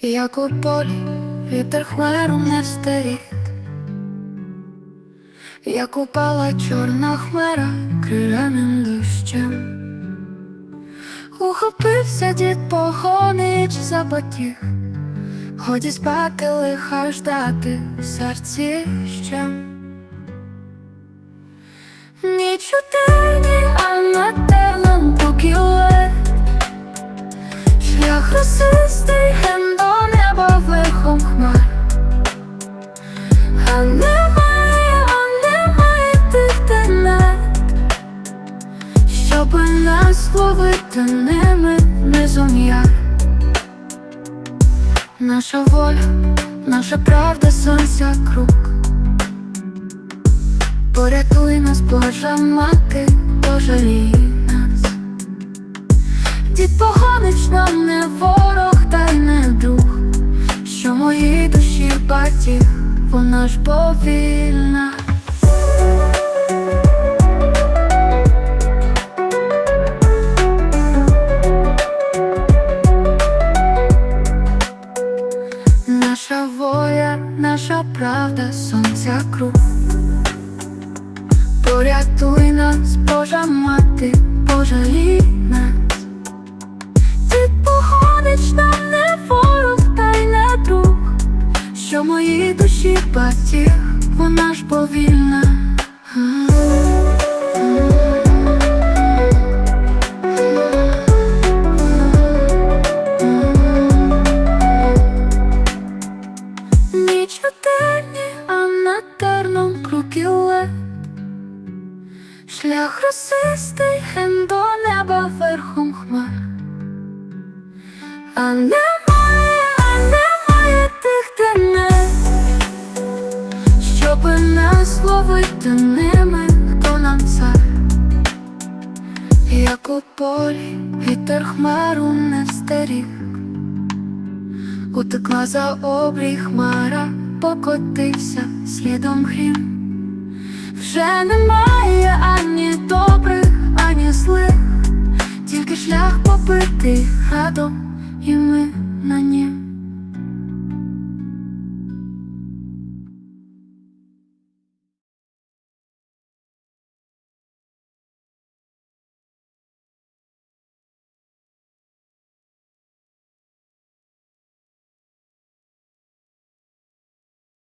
Як у полі вітер хмару не встарів, як упала чорна хмара крижаним дощем, ухопився дід погонич запотіх, годі спати лиха ждати серці ще. Ніч у темні, а над терном покіле. Шлях росистий верхом хмар. А немає, а немає тих Щоби нас ловити ними низом яр Наша воля, наша правда, сонця круг. Порятуй нас, Божа мати, пожалій батіг, вона ж повільна. Наша воля, наша правда, сонця круг. Порятуй нас, Божа мати, пожалій нас. Ти походиш що моїй душі батіг, вона ж повільна. Ніч у а над терном крукіле Шлях росистий ген до неба верхом хмар А немає, у полі вітер хмару не встеріг Утекла за обрій хмара, покотився слідом грім вже немає ані добрих, ані злих, тільки шлях побитий градом, і ми на нім.